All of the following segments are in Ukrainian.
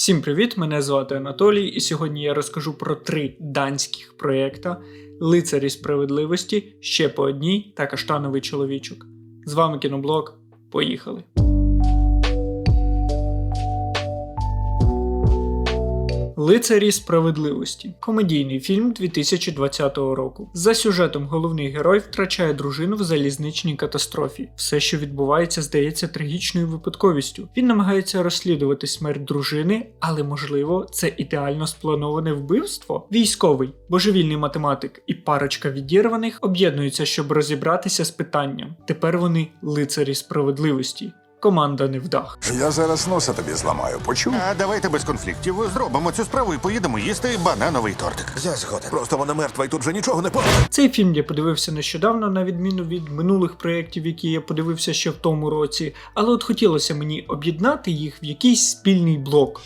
Всім привіт! Мене звати Анатолій, і сьогодні я розкажу про три данських проєкта: Лицарі справедливості, ще по одній та каштановий чоловічок. З вами кіноблог. Поїхали! Лицарі справедливості комедійний фільм 2020 року. За сюжетом головний герой втрачає дружину в залізничній катастрофі. Все, що відбувається, здається трагічною випадковістю. Він намагається розслідувати смерть дружини, але можливо, це ідеально сплановане вбивство. Військовий, божевільний математик і парочка відірваних об'єднуються, щоб розібратися з питанням. Тепер вони лицарі справедливості. Команда не вдах. Я зараз носа тобі зламаю, почув? А давайте без конфліктів зробимо цю справу і поїдемо їсти банановий тортик. Я згоден. Просто вона мертва і тут вже нічого не поможе. Цей фільм я подивився нещодавно, на відміну від минулих проєктів, які я подивився ще в тому році, але от хотілося мені об'єднати їх в якийсь спільний блок.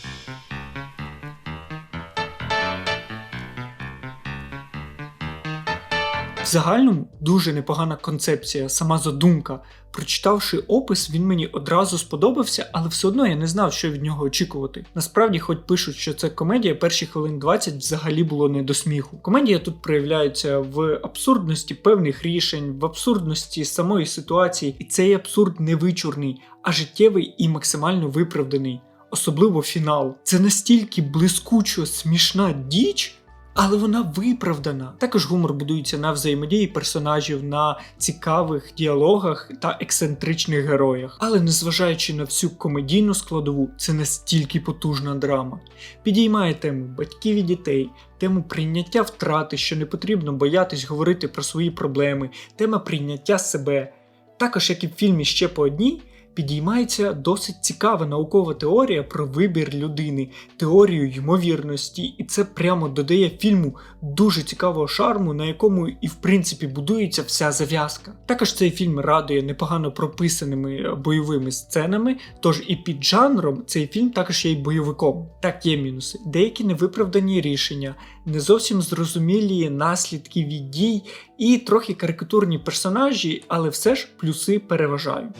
В загальному дуже непогана концепція, сама задумка. Прочитавши опис, він мені одразу сподобався, але все одно я не знав, що від нього очікувати. Насправді, хоч пишуть, що це комедія, перші хвилин 20 взагалі було не до сміху. Комедія тут проявляється в абсурдності певних рішень, в абсурдності самої ситуації, і цей абсурд не вичурний, а життєвий і максимально виправданий. Особливо фінал. Це настільки блискучо смішна діч. Але вона виправдана. Також гумор будується на взаємодії персонажів, на цікавих діалогах та ексцентричних героях. Але незважаючи на всю комедійну складову, це настільки потужна драма. Підіймає тему батьків і дітей, тему прийняття втрати, що не потрібно боятись говорити про свої проблеми, тема прийняття себе. Також, як і в фільмі ще по одній, підіймається досить цікава наукова теорія про вибір людини, теорію ймовірності, і це прямо додає фільму дуже цікавого шарму, на якому і в принципі будується вся зав'язка. Також цей фільм радує непогано прописаними бойовими сценами, тож і під жанром цей фільм також є й бойовиком. Так є мінуси, деякі невиправдані рішення, не зовсім зрозумілі наслідки від дій і трохи карикатурні персонажі, але все ж плюси переважають.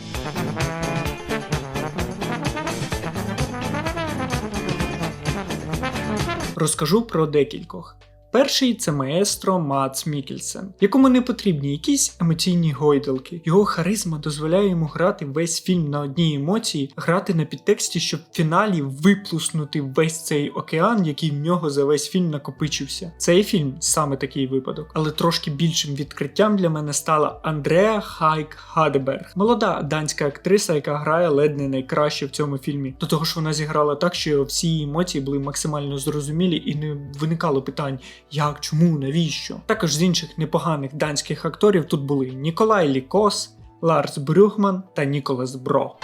Розкажу про декількох. Перший це маестро Мац Мікельсен, якому не потрібні якісь емоційні гойдалки. Його харизма дозволяє йому грати весь фільм на одній емоції, грати на підтексті, щоб в фіналі виплуснути весь цей океан, який в нього за весь фільм накопичився. Цей фільм саме такий випадок, але трошки більшим відкриттям для мене стала Андреа Хайк Хадеберг, молода данська актриса, яка грає ледь не найкраще в цьому фільмі. До того ж, вона зіграла так, що всі емоції були максимально зрозумілі і не виникало питань. Як, чому, навіщо? Також з інших непоганих данських акторів тут були Ніколай Лікос, Ларс Брюхман та Ніколас Бро.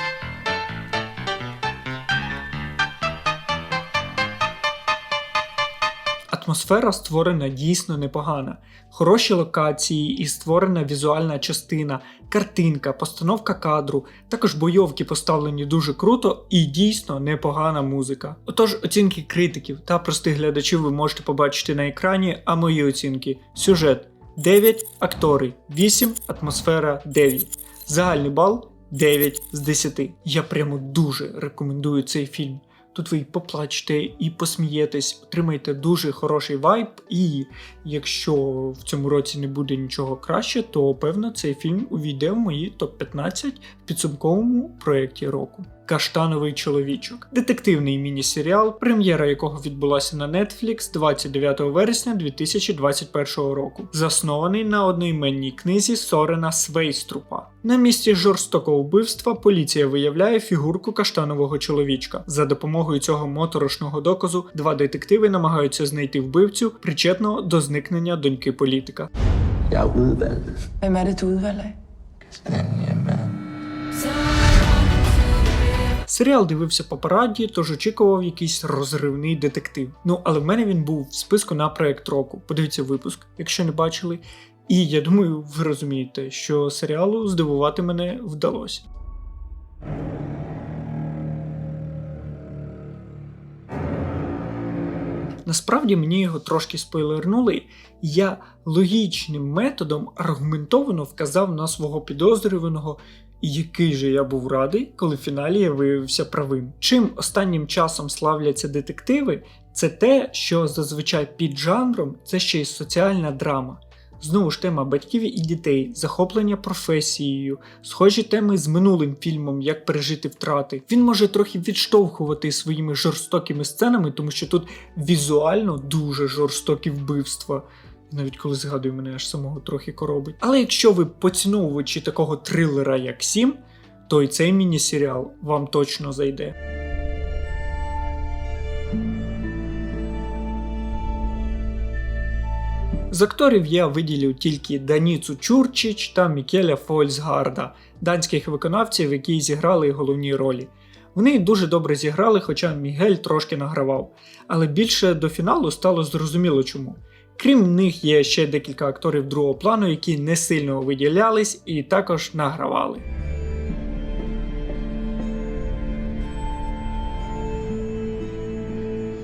Атмосфера створена дійсно непогана. Хороші локації і створена візуальна частина, картинка, постановка кадру, також бойовки поставлені дуже круто і дійсно непогана музика. Отож, оцінки критиків та простих глядачів ви можете побачити на екрані, а мої оцінки сюжет 9, актори 8, атмосфера 9. Загальний бал 9 з 10. Я прямо дуже рекомендую цей фільм. Тут ви поплачете, і посмієтесь, отримаєте дуже хороший вайб. І якщо в цьому році не буде нічого краще, то певно цей фільм увійде в мої топ-15 в підсумковому проєкті року. Каштановий чоловічок, детективний міні-серіал, прем'єра якого відбулася на Netflix 29 вересня 2021 року, заснований на одноіменній книзі Сорена Свейструпа. На місці жорстокого вбивства поліція виявляє фігурку каштанового чоловічка. За допомогою цього моторошного доказу два детективи намагаються знайти вбивцю, причетного до зникнення доньки політика. Jeg Серіал дивився по параді, тож очікував якийсь розривний детектив. Ну але в мене він був в списку на проект року. Подивіться випуск, якщо не бачили. І я думаю, ви розумієте, що серіалу здивувати мене вдалося. Насправді мені його трошки спойлернули, я логічним методом аргументовано вказав на свого підозрюваного Який же я був радий, коли в фіналі я виявився правим. Чим останнім часом славляться детективи, це те, що зазвичай під жанром це ще й соціальна драма. Знову ж тема батьків і дітей, захоплення професією, схожі теми з минулим фільмом Як пережити втрати. Він може трохи відштовхувати своїми жорстокими сценами, тому що тут візуально дуже жорстокі вбивства. Навіть коли згадую, мене аж самого трохи коробить. Але якщо ви поціновувачі такого трилера, як Сім, то і цей міні-серіал вам точно зайде. З акторів я виділю тільки Даніцу Чурчич та Мікеля Фольсгарда, данських виконавців, які зіграли головні ролі. Вони дуже добре зіграли, хоча Мігель трошки награвав, але більше до фіналу стало зрозуміло чому. Крім них є ще декілька акторів другого плану, які не сильно виділялись і також награвали.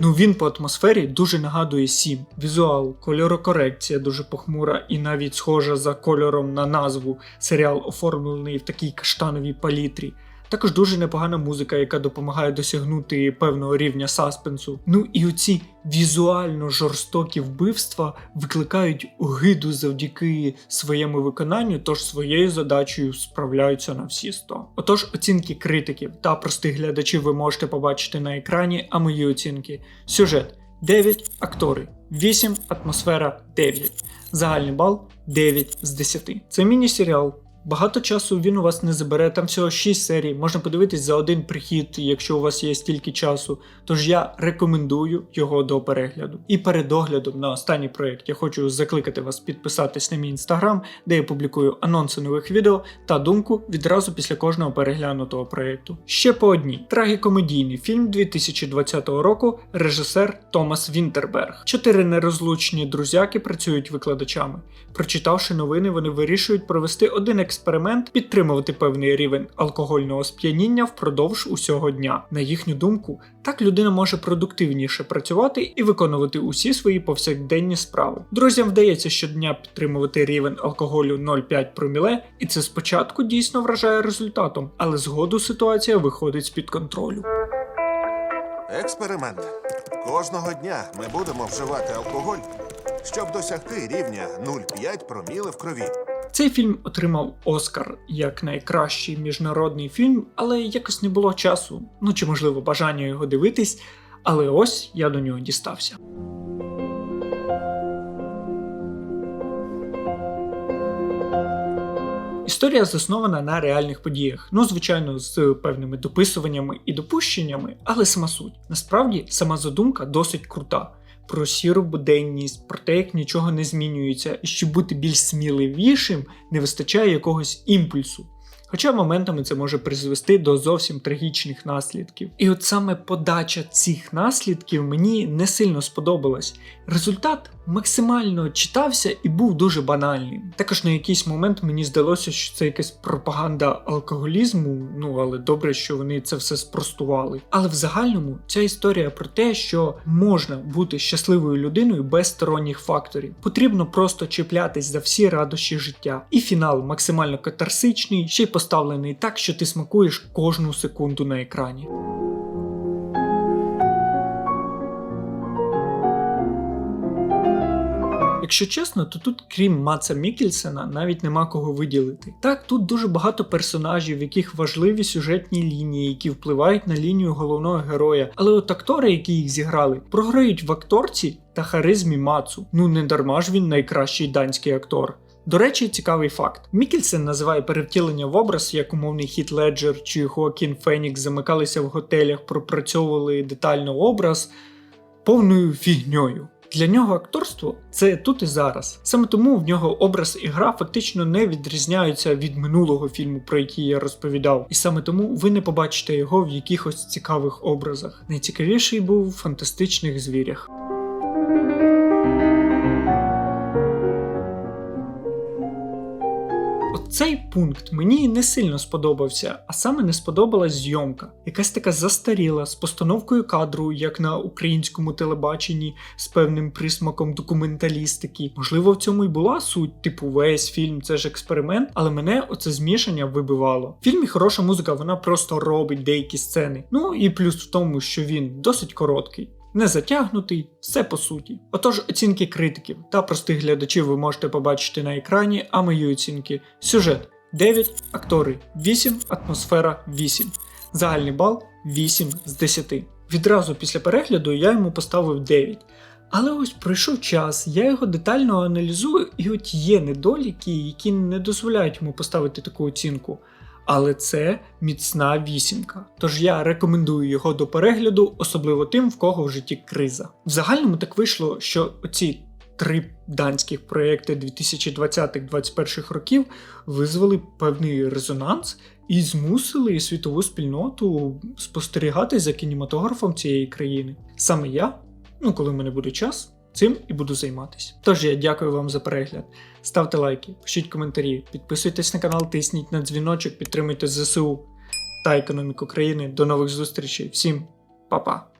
Ну він по атмосфері дуже нагадує Сім. Візуал, кольорокорекція дуже похмура і навіть схожа за кольором на назву. Серіал оформлений в такій каштановій палітрі. Також дуже непогана музика, яка допомагає досягнути певного рівня саспенсу. Ну і оці візуально жорстокі вбивства викликають огиду завдяки своєму виконанню, тож своєю задачею справляються на всі 100. Отож, оцінки критиків та простих глядачів ви можете побачити на екрані, а мої оцінки. Сюжет 9 актори, 8 атмосфера 9. Загальний бал 9 з 10. Це міні-серіал. Багато часу він у вас не забере, там всього 6 серій, можна подивитись за один прихід, якщо у вас є стільки часу. Тож я рекомендую його до перегляду. І перед оглядом на останній проєкт я хочу закликати вас підписатись на мій інстаграм, де я публікую анонси нових відео та думку відразу після кожного переглянутого проєкту. Ще по одній трагікомедійний фільм 2020 року, режисер Томас Вінтерберг. Чотири нерозлучні друзяки працюють викладачами. Прочитавши новини, вони вирішують провести один експеримент, підтримувати певний рівень алкогольного сп'яніння впродовж усього дня. На їхню думку, так людина може продуктивніше працювати і виконувати усі свої повсякденні справи. Друзям вдається щодня підтримувати рівень алкоголю 0,5 проміле, і це спочатку дійсно вражає результатом, але згоду ситуація виходить з під контролю. Експеримент. Кожного дня ми будемо вживати алкоголь, щоб досягти рівня 0,5 проміли в крові. Цей фільм отримав Оскар як найкращий міжнародний фільм, але якось не було часу, ну чи можливо бажання його дивитись. Але ось я до нього дістався. Історія заснована на реальних подіях, ну звичайно, з певними дописуваннями і допущеннями, але сама суть. Насправді сама задумка досить крута. Про сіру буденність, про те, як нічого не змінюється, і щоб бути більш сміливішим, не вистачає якогось імпульсу. Хоча моментами це може призвести до зовсім трагічних наслідків. І от саме подача цих наслідків мені не сильно сподобалась. Результат максимально читався і був дуже банальним. Також на якийсь момент мені здалося, що це якась пропаганда алкоголізму, ну але добре, що вони це все спростували. Але в загальному ця історія про те, що можна бути щасливою людиною без сторонніх факторів. Потрібно просто чіплятись за всі радощі життя. І фінал максимально катарсичний, ще й поставлений так, що ти смакуєш кожну секунду на екрані. Якщо чесно, то тут, крім Маца Мікельсена, навіть нема кого виділити. Так, тут дуже багато персонажів, в яких важливі сюжетні лінії, які впливають на лінію головного героя. Але от актори, які їх зіграли, програють в акторці та харизмі Мацу. Ну не дарма ж він найкращий данський актор. До речі, цікавий факт: Мікельсен називає перевтілення в образ, як умовний Хіт Леджер чи Хоакін Фенікс замикалися в готелях, пропрацьовували детально образ повною фігньою. Для нього акторство це тут і зараз. Саме тому в нього образ і гра фактично не відрізняються від минулого фільму, про який я розповідав. І саме тому ви не побачите його в якихось цікавих образах. Найцікавіший був в фантастичних звірях. Цей пункт мені не сильно сподобався, а саме не сподобалась зйомка. Якась така застаріла з постановкою кадру, як на українському телебаченні, з певним присмаком документалістики. Можливо, в цьому й була суть, типу, весь фільм це ж експеримент, але мене оце змішання вибивало. В фільмі хороша музика, вона просто робить деякі сцени. Ну і плюс в тому, що він досить короткий. Не затягнутий, все по суті. Отож, оцінки критиків та простих глядачів ви можете побачити на екрані, а мої оцінки сюжет 9, актори 8, атмосфера 8, загальний бал 8 з 10. Відразу після перегляду я йому поставив 9. Але ось пройшов час, я його детально аналізую, і от є недоліки, які не дозволяють йому поставити таку оцінку. Але це міцна вісімка. Тож я рекомендую його до перегляду, особливо тим, в кого в житті криза. В загальному так вийшло, що оці три данських проекти 2020-2021 років визвали певний резонанс і змусили світову спільноту спостерігати за кінематографом цієї країни. Саме я, ну коли в мене буде час, цим і буду займатися. Тож я дякую вам за перегляд. Ставте лайки, пишіть коментарі, підписуйтесь на канал, тисніть на дзвіночок, підтримуйте ЗСУ та економіку країни. До нових зустрічей. Всім па-па!